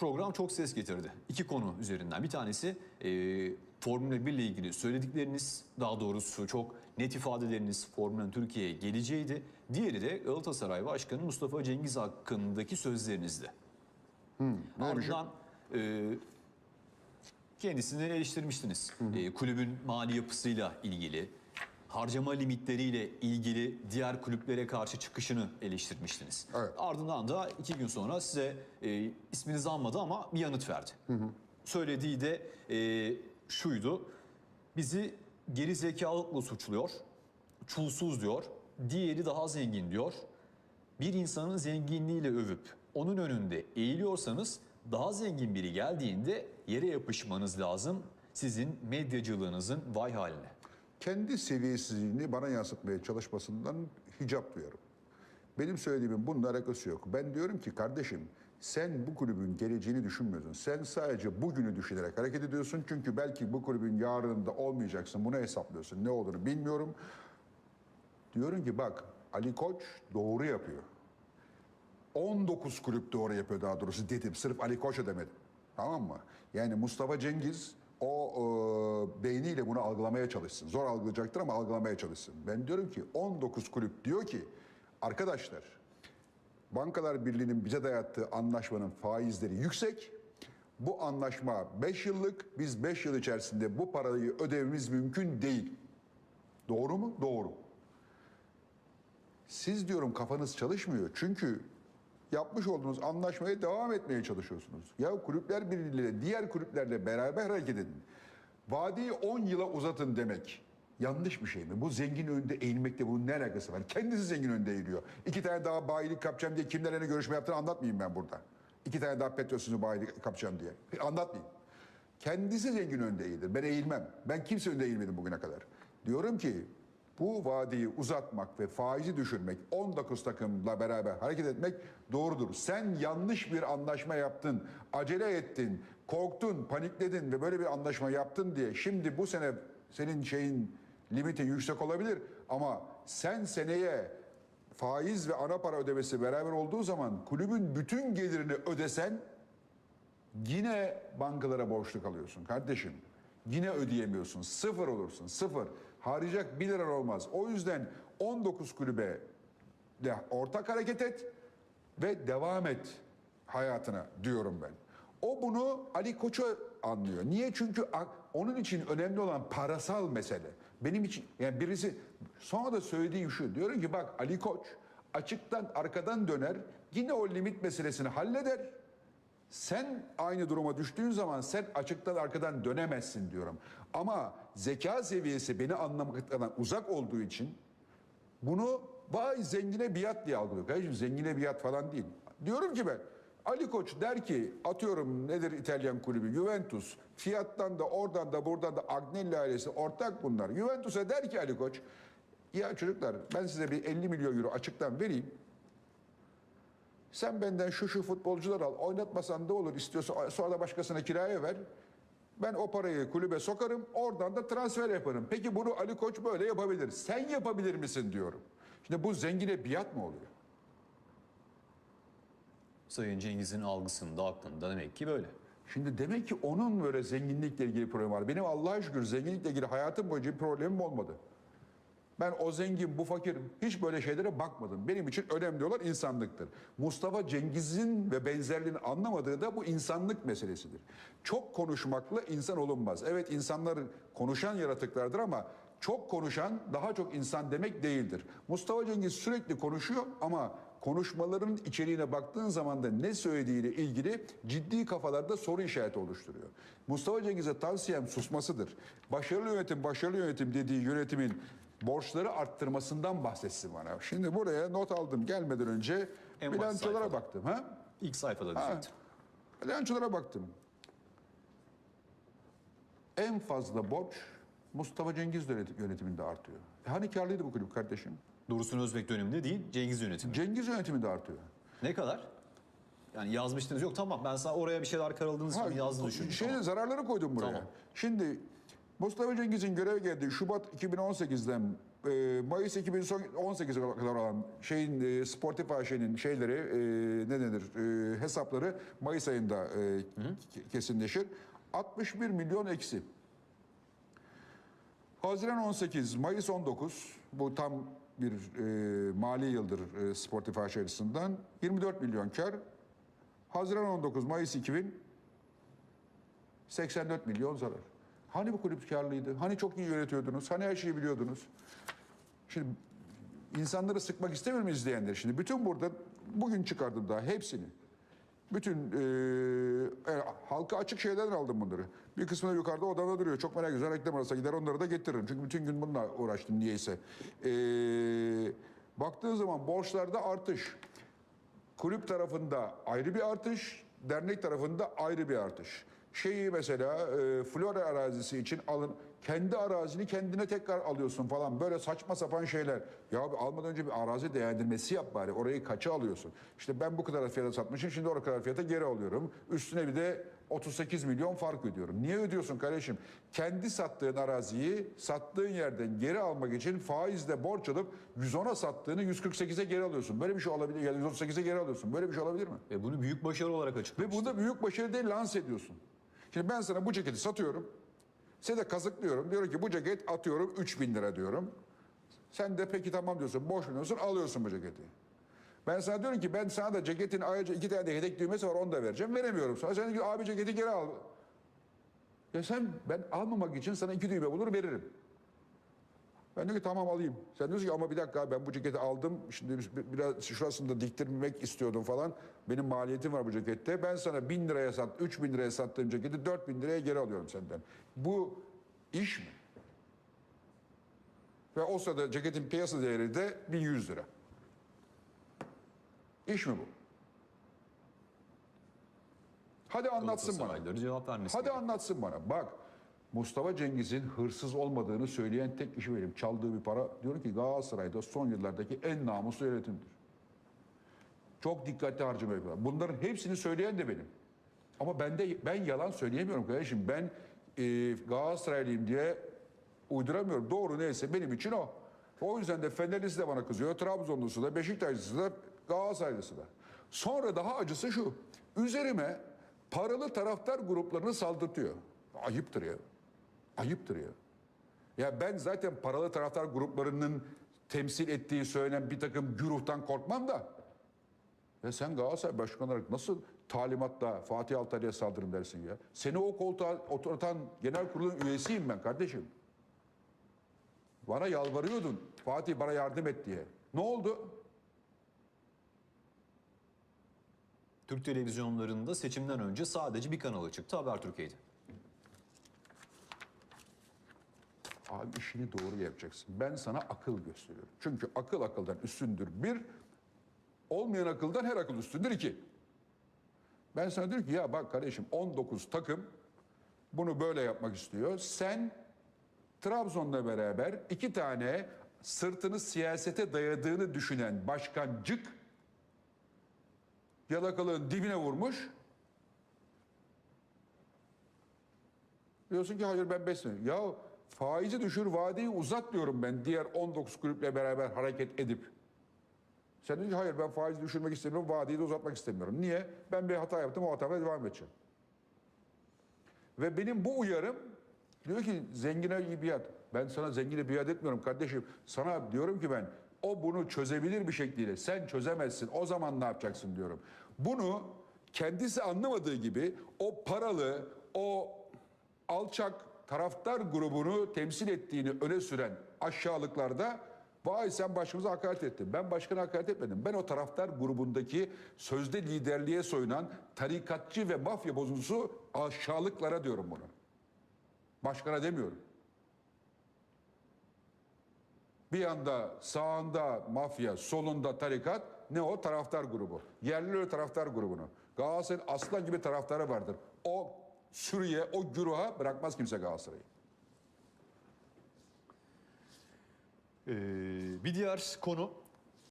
program çok ses getirdi. İki konu üzerinden. Bir tanesi e, Formula 1 ile ilgili söyledikleriniz, daha doğrusu çok net ifadeleriniz Formula Türkiye'ye geleceğiydi. Diğeri de Galatasaray Başkanı Mustafa Cengiz hakkındaki sözlerinizdi. Ardından e, kendisini eleştirmiştiniz. E, kulübün mali yapısıyla ilgili, harcama limitleriyle ilgili diğer kulüplere karşı çıkışını eleştirmiştiniz. Evet. Ardından da iki gün sonra size e, isminizi anmadı ama bir yanıt verdi. Söylediği de e, şuydu. Bizi geri zekalıkla suçluyor. Çulsuz diyor. Diğeri daha zengin diyor. Bir insanın zenginliğiyle övüp onun önünde eğiliyorsanız daha zengin biri geldiğinde yere yapışmanız lazım. Sizin medyacılığınızın vay haline. Kendi seviyesizliğini bana yansıtmaya çalışmasından hicap duyarım. Benim söylediğimin bununla alakası yok. Ben diyorum ki kardeşim sen bu kulübün geleceğini düşünmüyorsun. Sen sadece bugünü düşünerek hareket ediyorsun. Çünkü belki bu kulübün yarınında olmayacaksın. Bunu hesaplıyorsun. Ne olduğunu bilmiyorum. Diyorum ki bak Ali Koç doğru yapıyor. 19 kulüp doğru yapıyor daha doğrusu dedim. Sırf Ali Koç'a demedim. Tamam mı? Yani Mustafa Cengiz o e, beyniyle bunu algılamaya çalışsın. Zor algılayacaktır ama algılamaya çalışsın. Ben diyorum ki 19 kulüp diyor ki arkadaşlar Bankalar Birliği'nin bize dayattığı anlaşmanın faizleri yüksek. Bu anlaşma 5 yıllık. Biz 5 yıl içerisinde bu parayı ödememiz mümkün değil. Doğru mu? Doğru. Siz diyorum kafanız çalışmıyor. Çünkü yapmış olduğunuz anlaşmaya devam etmeye çalışıyorsunuz. Ya kulüpler birliğiyle diğer kulüplerle beraber hareket edin. Vadiyi 10 yıla uzatın demek. Yanlış bir şey mi? Bu zengin önünde eğilmekle bunun ne alakası var? Kendisi zengin önünde eğiliyor. İki tane daha bayilik kapacağım diye kimlerle görüşme yaptığını anlatmayayım ben burada. İki tane daha petrolsüzü bayilik kapacağım diye. Anlatmayayım. Kendisi zengin önünde eğilir. Ben eğilmem. Ben kimse önünde eğilmedim bugüne kadar. Diyorum ki bu vadiyi uzatmak ve faizi düşürmek, 19 takımla beraber hareket etmek doğrudur. Sen yanlış bir anlaşma yaptın, acele ettin, korktun, panikledin ve böyle bir anlaşma yaptın diye şimdi bu sene senin şeyin limiti yüksek olabilir ama sen seneye faiz ve ana para ödemesi beraber olduğu zaman kulübün bütün gelirini ödesen Yine bankalara borçlu kalıyorsun kardeşim. Yine ödeyemiyorsun. Sıfır olursun. Sıfır. Harcayacak 1 lira olmaz. O yüzden 19 kulübe de ortak hareket et ve devam et hayatına diyorum ben. O bunu Ali Koç'a anlıyor. Niye? Çünkü onun için önemli olan parasal mesele. Benim için yani birisi sonra da söylediği şu. Diyorum ki bak Ali Koç açıktan arkadan döner. Yine o limit meselesini halleder. Sen aynı duruma düştüğün zaman sen açıktan arkadan dönemezsin diyorum. Ama zeka seviyesi beni anlamaktan uzak olduğu için bunu vay zengine biat diye algılıyor. Kardeşim zengine biat falan değil. Diyorum ki ben Ali Koç der ki atıyorum nedir İtalyan kulübü Juventus fiyattan da oradan da buradan da Agnelli ailesi ortak bunlar. Juventus'a der ki Ali Koç ya çocuklar ben size bir 50 milyon euro açıktan vereyim. Sen benden şu şu futbolcular al. Oynatmasan da olur. istiyorsa sonra da başkasına kiraya ver. Ben o parayı kulübe sokarım. Oradan da transfer yaparım. Peki bunu Ali Koç böyle yapabilir. Sen yapabilir misin diyorum. Şimdi bu zengine biat mı oluyor? Sayın Cengiz'in algısında, aklında demek ki böyle. Şimdi demek ki onun böyle zenginlikle ilgili problemi var. Benim Allah'a şükür zenginlikle ilgili hayatım boyunca bir problemim olmadı. Ben o zengin, bu fakir hiç böyle şeylere bakmadım. Benim için önemli olan insanlıktır. Mustafa Cengiz'in ve benzerliğini anlamadığı da bu insanlık meselesidir. Çok konuşmakla insan olunmaz. Evet insanlar konuşan yaratıklardır ama çok konuşan daha çok insan demek değildir. Mustafa Cengiz sürekli konuşuyor ama konuşmaların içeriğine baktığın zaman da ne söylediğiyle ilgili ciddi kafalarda soru işareti oluşturuyor. Mustafa Cengiz'e tavsiyem susmasıdır. Başarılı yönetim, başarılı yönetim dediği yönetimin borçları arttırmasından bahsetsin bana. Şimdi buraya not aldım gelmeden önce En bilançolara baktım. Ha? İlk sayfada diyecektim. Bilançolara baktım. En fazla borç Mustafa Cengiz yönet- yönetiminde artıyor. E hani karlıydı bu kulüp kardeşim? Dursun Özbek döneminde değil, Cengiz yönetimi. Cengiz yönetiminde artıyor. ne kadar? Yani yazmıştınız. Yok tamam ben sana oraya bir şeyler karaladığınız için yazdığını düşündüm. Şeyde Tamam. zararları koydum buraya. Tamam. Şimdi Mustafa Cengiz'in göreve geldiği Şubat 2018'den e, Mayıs 2018'e kadar olan şeyin e, Spotify şeyinin şeyleri e, ne denir e, hesapları Mayıs ayında e, ke- kesinleşir. 61 milyon eksi. Haziran 18, Mayıs 19 bu tam bir e, mali yıldır e, Spotify açısından 24 milyon kar. Haziran 19, Mayıs 2000 84 milyon zarar. Hani bu kulüp karlıydı? Hani çok iyi yönetiyordunuz? Hani her şeyi biliyordunuz? Şimdi insanları sıkmak istemiyorum izleyenler. Şimdi bütün burada bugün çıkardım daha hepsini. Bütün e, e, halka açık şeylerden aldım bunları. Bir kısmını yukarıda odada duruyor. Çok merak güzel reklam arası gider onları da getiririm. Çünkü bütün gün bununla uğraştım niyeyse. E, baktığın zaman borçlarda artış. Kulüp tarafında ayrı bir artış, dernek tarafında ayrı bir artış. Şeyi mesela e, Flora arazisi için alın kendi arazini kendine tekrar alıyorsun falan böyle saçma sapan şeyler. Ya abi almadan önce bir arazi değerlendirmesi yap bari. Orayı kaça alıyorsun? İşte ben bu kadar fiyata satmışım şimdi o kadar fiyata geri alıyorum. Üstüne bir de 38 milyon fark ödüyorum. Niye ödüyorsun kardeşim? Kendi sattığın araziyi sattığın yerden geri almak için faizle borç alıp 110'a sattığını 148'e geri alıyorsun. Böyle bir şey olabilir. Ya da 138'e geri alıyorsun. Böyle bir şey olabilir mi? Ve bunu büyük başarı olarak Ve açıklamıştı. bunu da büyük başarı değil lanse ediyorsun. Şimdi ben sana bu ceketi satıyorum. Size de kazıklıyorum. Diyorum ki bu ceket atıyorum 3000 lira diyorum. Sen de peki tamam diyorsun. Boş veriyorsun alıyorsun bu ceketi. Ben sana diyorum ki ben sana da ceketin ayrıca iki tane de yedek düğmesi var onu da vereceğim. Veremiyorum sana. Sen diyorsun ki abi ceketi geri al. Ya sen ben almamak için sana iki düğme bulur veririm. Ben diyorum ki tamam alayım. Sen diyorsun ki ama bir dakika ben bu ceketi aldım. Şimdi bir- biraz şurasını da diktirmek istiyordum falan. Benim maliyetim var bu cekette. Ben sana bin liraya sat, üç bin liraya sattığım ceketi dört bin liraya geri alıyorum senden. Bu iş mi? Ve o sırada ceketin piyasa değeri de 1100 lira. İş mi bu? Hadi anlatsın bana. Hadi anlatsın bana. Bak Mustafa Cengiz'in hırsız olmadığını söyleyen tek kişi benim. Çaldığı bir para. Diyorum ki Galatasaray'da son yıllardaki en namuslu yönetimdir. Çok dikkatli harcama yapıyorlar. Bunların hepsini söyleyen de benim. Ama ben de ben yalan söyleyemiyorum kardeşim. Ben e, Galatasaraylıyım diye uyduramıyorum. Doğru neyse benim için o. O yüzden de Fenerlisi de bana kızıyor. Trabzonlusu da, Beşiktaşlısı da, Galatasaraylısı da. Sonra daha acısı şu. Üzerime paralı taraftar gruplarını saldırtıyor. Ayıptır ya. Ayıptır ya. Ya ben zaten paralı taraftar gruplarının temsil ettiği söylenen bir takım güruhtan korkmam da. Ya sen Galatasaray Başkanı olarak nasıl talimatla Fatih Altaylı'ya saldırın dersin ya? Seni o koltuğa oturtan genel kurulun üyesiyim ben kardeşim. Bana yalvarıyordun. Fatih bana yardım et diye. Ne oldu? Türk televizyonlarında seçimden önce sadece bir kanalı çıktı Habertürk'eydi. Abi işini doğru yapacaksın. Ben sana akıl gösteriyorum. Çünkü akıl akıldan üstündür. Bir, olmayan akıldan her akıl üstündür. iki. Ben sana diyorum ki ya bak kardeşim 19 takım bunu böyle yapmak istiyor. Sen Trabzon'la beraber iki tane sırtını siyasete dayadığını düşünen başkancık yalakalığın dibine vurmuş. Diyorsun ki hayır ben besliyorum. Ya faizi düşür vadeyi uzat diyorum ben diğer 19 kulüple beraber hareket edip. Sen diyorsun hayır ben faizi düşürmek istemiyorum vadeyi de uzatmak istemiyorum. Niye? Ben bir hata yaptım o hatama devam edeceğim. Ve benim bu uyarım diyor ki zengine biat. Ben sana zengine biat etmiyorum kardeşim. Sana diyorum ki ben o bunu çözebilir bir şekliyle. Sen çözemezsin. O zaman ne yapacaksın diyorum. Bunu kendisi anlamadığı gibi o paralı, o alçak taraftar grubunu temsil ettiğini öne süren aşağılıklarda vay sen başımıza hakaret ettin. Ben başkana hakaret etmedim. Ben o taraftar grubundaki sözde liderliğe soyunan tarikatçı ve mafya bozuntusu aşağılıklara diyorum bunu. Başkana demiyorum. Bir yanda sağında mafya, solunda tarikat, ne o taraftar grubu. Yerli taraftar grubunu. Galatasaray'ın aslan gibi taraftarı vardır. O sürüye, o güruha bırakmaz kimse Galatasaray'ı. Ee, bir diğer konu